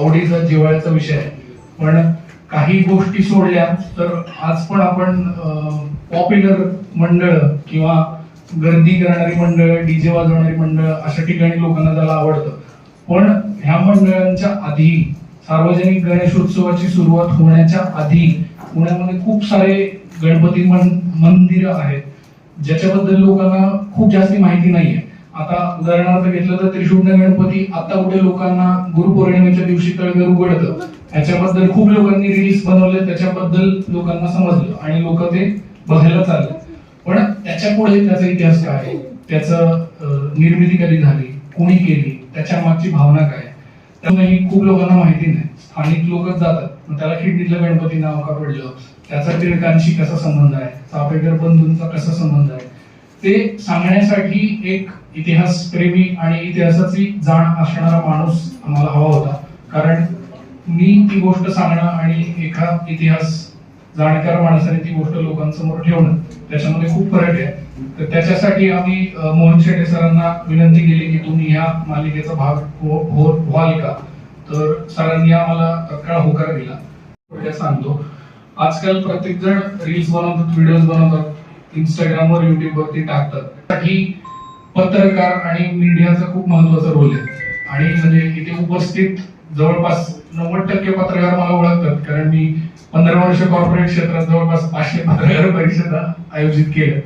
आवडीचा जिव्हाळ्याचा विषय आहे. पण काही गोष्टी सोडल्या तर आज पण आपण पॉप्युलर मंडळ किंवा गर्दी करणारी मंडळ डीजे वाजवणारी मंडळ अशा ठिकाणी लोकांना त्याला आवडतं. पण ह्या मंडळांच्या आधी सार्वजनिक गणेशोत्सवाची सुरुवात होण्याच्या आधी पुण्यामध्ये खूप सारे गणपती मंदिर आहेत. ज्याच्याबद्दल लोकांना खूप जास्ती माहिती नाहीये. आता उदाहरणार्थ घेतलं तर त्रिशूर्ण गणपती आता कुठे लोकांना गुरुपौर्णिमेच्या दिवशी तळघर उघडतं याच्याबद्दल खूप लोकांनी रील्स बनवले त्याच्याबद्दल लोकांना समजलं आणि लोक ते बघायला चालले. पण त्याच्या पुढे त्याचा इतिहास काय आहे? त्याचं निर्मिती कधी झाली? कोणी केली? त्याच्या मागची भावना काय त्यामुळे खूप लोकांना माहिती नाही. स्थानिक लोकच जातात. त्याला खिडकीतलं गणपती नाव का पडलं? त्याचा टिळकांशी कसा संबंध आहे? चापेकर बंधूंचा कसा संबंध आहे? ते सांगण्यासाठी एक इतिहास प्रेमी आणि इतिहासाची जाण असणारा माणूस आम्हाला हवा होता. कारण मी ती गोष्ट सांगणं आणि एका इतिहास जाणकार माणसाने ती गोष्ट लोकांसमोर ठेवणं त्याच्यामध्ये खूप फरक आहे. तर त्याच्यासाठी आम्ही मोहन शेटे सरांना विनंती केली की तुम्ही ह्या मालिकेचा भाग हो, हो, व्हाल का? तर सरांनी आम्हाला तत्काळ होकार दिला. सांगतो. आजकाल प्रत्येक जण रील्स बनवतात व्हिडिओज बनवतात. इंस्टाग्रामवर युट्यूबवरती टाकतात. त्यासाठी पत्रकार आणि मीडियाचा खूप महत्त्वाचा रोल आहे. आणि म्हणजे इथे उपस्थित जवळपास नव्वद टक्के पत्रकार मला ओळखतात. कारण मी पंधरा वर्ष कॉर्पोरेट क्षेत्रात जवळपास पाचशे पत्रकार परिषदा आयोजित केल्या.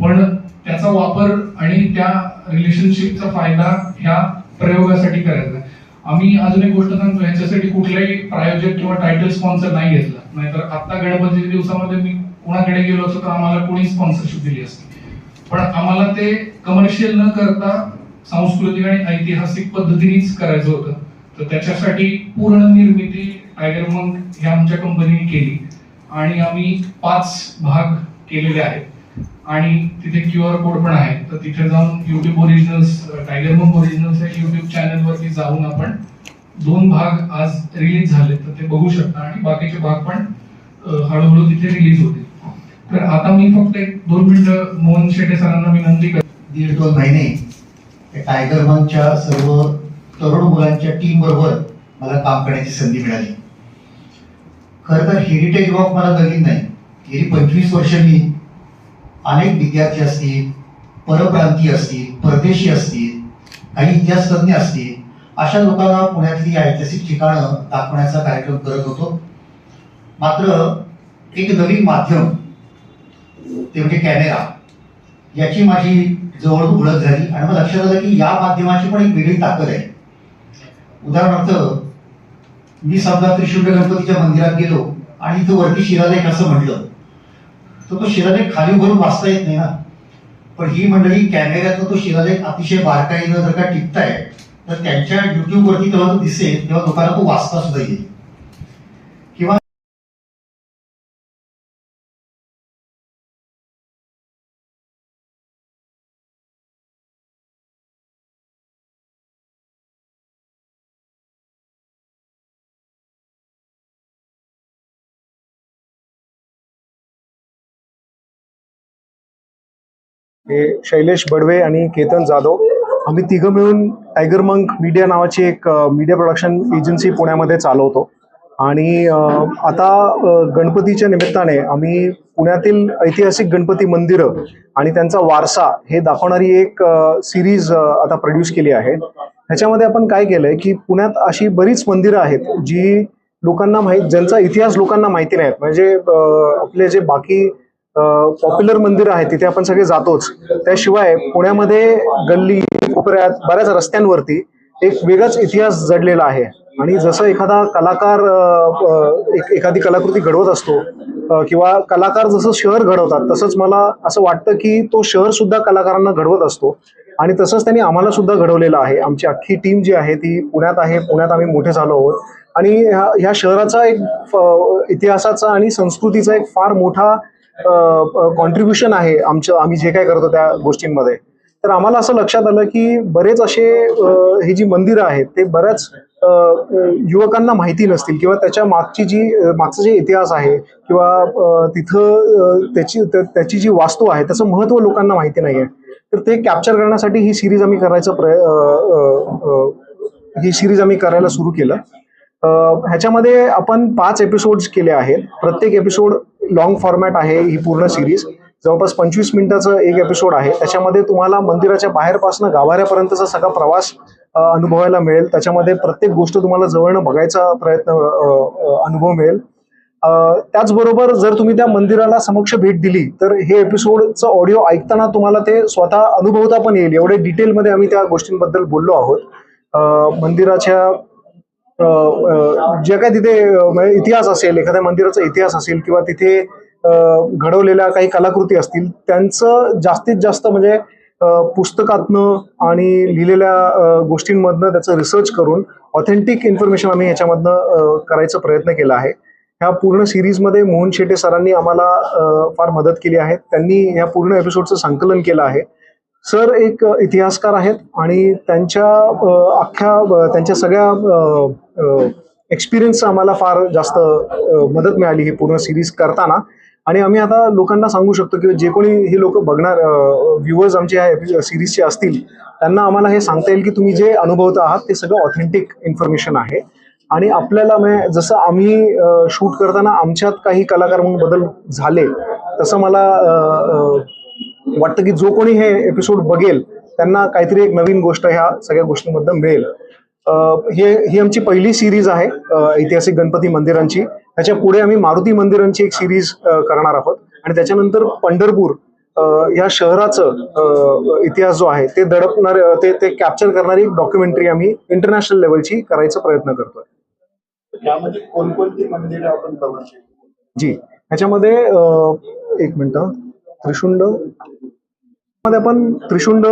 पण त्याचा वापर आणि त्या रिलेशनशिपचा फायदा ह्या प्रयोगासाठी करायचा आम्ही अजून एक गोष्ट सांगतो ह्याच्यासाठी कुठलाही प्रायोजक किंवा टायटल स्पॉन्सर नाही घेतला. नाहीतर आता गणपतीच्या दिवसामध्ये मी कुणाकडे गेलो असतो तर आम्हाला कोणी स्पॉन्सरशिप दिली असती. पण आम्हाला ते कमर्शियल न करता सांस्कृतिक आणि ऐतिहासिक पद्धतीनेच करायचं होतं. तर त्याच्यासाठी पूर्ण निर्मिती टायगर मंक ह्या आमच्या कंपनीने केली. आणि आम्ही पाच भाग केलेले आहेत. आणि तिथे क्यू आर कोड पण आहे. तर तिथे जाऊन YouTube Originals Tiger Monk Originals या युट्यूब चॅनलवरती जाऊन आपण दोन भाग आज रिलीज झाले तर ते बघू शकता. आणि बाकीचे भाग पण हळूहळू तिथे रिलीज होतील. तर आता मी फक्त एक दोन मिनिटं मोहन शेटे सरांना विनंती करतो. दीड दोन महिने टायगर वनच्या सर्व तरुण मुलांच्या टीम बरोबर मला काम करण्याची संधी मिळाली. खरं तर हेरिटेज वॉक मला नवीन नाही. गेली पंचवीस वर्ष मी अनेक विद्यार्थी असतील परप्रांतीय असतील परदेशी असतील काही इतिहास तज्ञ असतील अशा लोकांना पुण्यातली ऐतिहासिक ठिकाणं दाखवण्याचा कार्यक्रम करत होतो. मात्र एक नवीन माध्यम ते म्हणजे कॅमेरा याची माझी जवळ ओळख झाली आणि मला लक्षात आलं की या माध्यमाची पण एक वेगळी ताकद आहे. उदाहरणार्थ मी समजा त्रिशूळ गणपतीच्या मंदिरात गेलो आणि इथं वरती शिलालेख असं म्हटलं. तर तो शिलालेख खाली उभारून वाचता येत नाही ना. पण ही मंडळी कॅमेऱ्यातनं तो शिलालेख अतिशय बारकाईनं जर का टिकताय तर त्यांच्या युट्यूबवरती तेव्हा तो दिसेल तेव्हा लोकांना तो वाचता सुद्धा येईल. हे शैलेश बडवे आणि केतन जाधव. आम्ही तिघं मिळून टायगर मंक मीडिया नावाची एक मीडिया प्रोडक्शन एजन्सी पुण्यामध्ये चालवतो. आणि आता गणपतीच्या निमित्ताने आम्ही पुण्यातील ऐतिहासिक गणपती मंदिरं आणि त्यांचा वारसा हे दाखवणारी एक सिरीज आता प्रोड्यूस केली आहे. ह्याच्यामध्ये आपण काय केलंय की पुण्यात अशी बरीच मंदिरं आहेत जी लोकांना माहीत ज्यांचा इतिहास लोकांना माहिती नाहीत. म्हणजे आपले जे बाकी पॉप्युलर मंदिर आहे तिथे आपण सगळे जातोच. त्याशिवाय पुण्यामध्ये गल्ली कोपऱ्यात बऱ्याच रस्त्यांवरती एक वेगळाच इतिहास जडलेला आहे. आणि जसं एखादा कलाकार एक- एखादी कलाकृती घडवत असतो किंवा कलाकार जसं शहर घडवतात तसंच मला असं वाटतं की तो शहर सुद्धा कलाकारांना घडवत असतो. आणि तसंच त्यांनी आम्हाला सुद्धा घडवलेलं आहे. आमची अख्खी टीम जी आहे ती पुण्यात आहे. पुण्यात आम्ही मोठे झालो आहोत. आणि ह्या ह्या शहराचा एक इतिहासाचा आणि संस्कृतीचा एक फार मोठा कॉन्ट्रीब्युशन आहे आमचं आम्ही जे काय करतो त्या गोष्टींमध्ये. तर आम्हाला असं लक्षात आलं की बरेच असे हे जी मंदिरं आहेत ते बऱ्याच युवकांना माहिती नसतील किंवा त्याच्या मागची जी मागचा जे इतिहास आहे किंवा तिथं त्याची त्याची जी वास्तू आहे त्याचं महत्त्व लोकांना माहिती नाही आहे तर ते कॅप्चर करण्यासाठी ही सिरीज आम्ही करायचं प्रय ही सिरीज आम्ही करायला सुरू केलं. ह्याच्यामध्ये आपण पाच एपिसोड्स केले आहेत. प्रत्येक एपिसोड लॉंग फॉर्मॅट आहे ही पूर्ण सिरीज जवळपास पंचवीस मिनिटाचं एक एपिसोड आहे. त्याच्यामध्ये तुम्हाला मंदिराच्या बाहेरपासून गाभाऱ्यापर्यंतचा सगळा प्रवास अनुभवायला मिळेल. त्याच्यामध्ये प्रत्येक गोष्ट तुम्हाला जवळनं बघायचा प्रयत्न अनुभव मिळेल. त्याचबरोबर जर तुम्ही त्या मंदिराला समक्ष भेट दिली तर हे एपिसोडचं ऑडिओ ऐकताना तुम्हाला ते स्वतः अनुभवता पण येईल. एवढे डिटेलमध्ये आम्ही त्या गोष्टींबद्दल बोललो आहोत. मंदिराच्या जे काय तिथे म्हणजे इतिहास असेल एखाद्या मंदिराचा इतिहास असेल किंवा तिथे घडवलेल्या काही कलाकृती असतील त्यांचं जास्तीत जास्त म्हणजे पुस्तकातनं आणि लिहिलेल्या गोष्टींमधनं त्याचं रिसर्च करून ऑथेंटिक इन्फॉर्मेशन आम्ही याच्यामधनं करायचा प्रयत्न केला आहे. ह्या पूर्ण सिरीजमध्ये मोहन शेटे सरांनी आम्हाला फार मदत केली आहे. त्यांनी ह्या पूर्ण एपिसोडचं संकलन केलं आहे. सर एक इतिहासकार आहेत आणि त्यांच्या अख्ख्या त्यांच्या सगळ्या एक्सपिरियन्स आम्हाला फार जास्त मदत मिळाली ही पूर्ण सिरीज करताना. आणि आम्ही आता लोकांना सांगू शकतो की जे कोणी हे लोक बघणार व्ह्युअर्स आमचे ह्या सिरीजचे असतील त्यांना आम्हाला हे सांगता येईल की तुम्ही जे अनुभवत आहात ते सगळं ऑथेंटिक इन्फॉर्मेशन आहे. आणि आपल्याला म्हणजे जसं आम्ही शूट करताना आमच्यात काही कलाकार म्हणून बदल झाले तसं मला वाटतं की जो कोणी हे एपिसोड बघेल त्यांना काहीतरी एक नवीन गोष्ट ह्या सगळ्या गोष्टींमधनं मिळेल. हे ही आमची पहिली सिरीज आहे ऐतिहासिक गणपती मंदिरांची. त्याच्या पुढे आम्ही मारुती मंदिरांची एक सिरीज करणार आहोत. आणि त्याच्यानंतर पंढरपूर या शहराचं इतिहास जो आहे ते दडपणार ते ते कॅप्चर करणारी एक डॉक्युमेंटरी आम्ही इंटरनॅशनल लेवलची करायचा प्रयत्न करतोय. कोणकोणती मंदिरं आपण जी. ह्याच्यामध्ये एक मिनिट. त्रिशुंड मध्ये आपण त्रिशुंड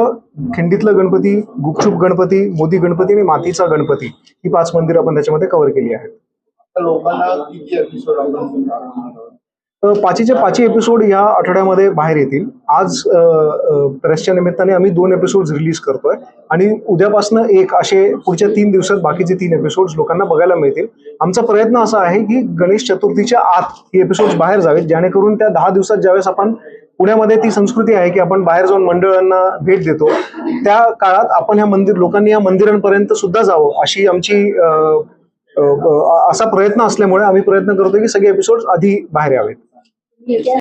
खिंडीतलं गणपती गुपचूप गणपती मोदी गणपती आणि मातीचा गणपती ही पाच मंदिरं आपण त्याच्यामध्ये कव्हर केली आहेत. लोकांना पाचीचे पाचही एपिसोड या आठवड्यामध्ये बाहेर येतील. आज प्रेसच्या निमित्ताने आम्ही दोन एपिसोड रिलीज करतोय आणि उद्यापासनं एक असे पुढच्या तीन दिवसात बाकीचे तीन एपिसोड लोकांना बघायला मिळतील. आमचा प्रयत्न असा आहे की गणेश चतुर्थीच्या आत ही एपिसोड बाहेर जावेत जेणेकरून त्या दहा दिवसात ज्यावेळेस आपण पुण्यामध्ये ती संस्कृती आहे की आपण बाहेर जाऊन मंडळांना भेट देतो त्या काळात आपण ह्या मंदिर लोकांनी या मंदिरांपर्यंत सुद्धा जावं अशी आमची असा प्रयत्न असल्यामुळे आम्ही प्रयत्न करतो की सगळे एपिसोड आधी बाहेर यावेत. Yes.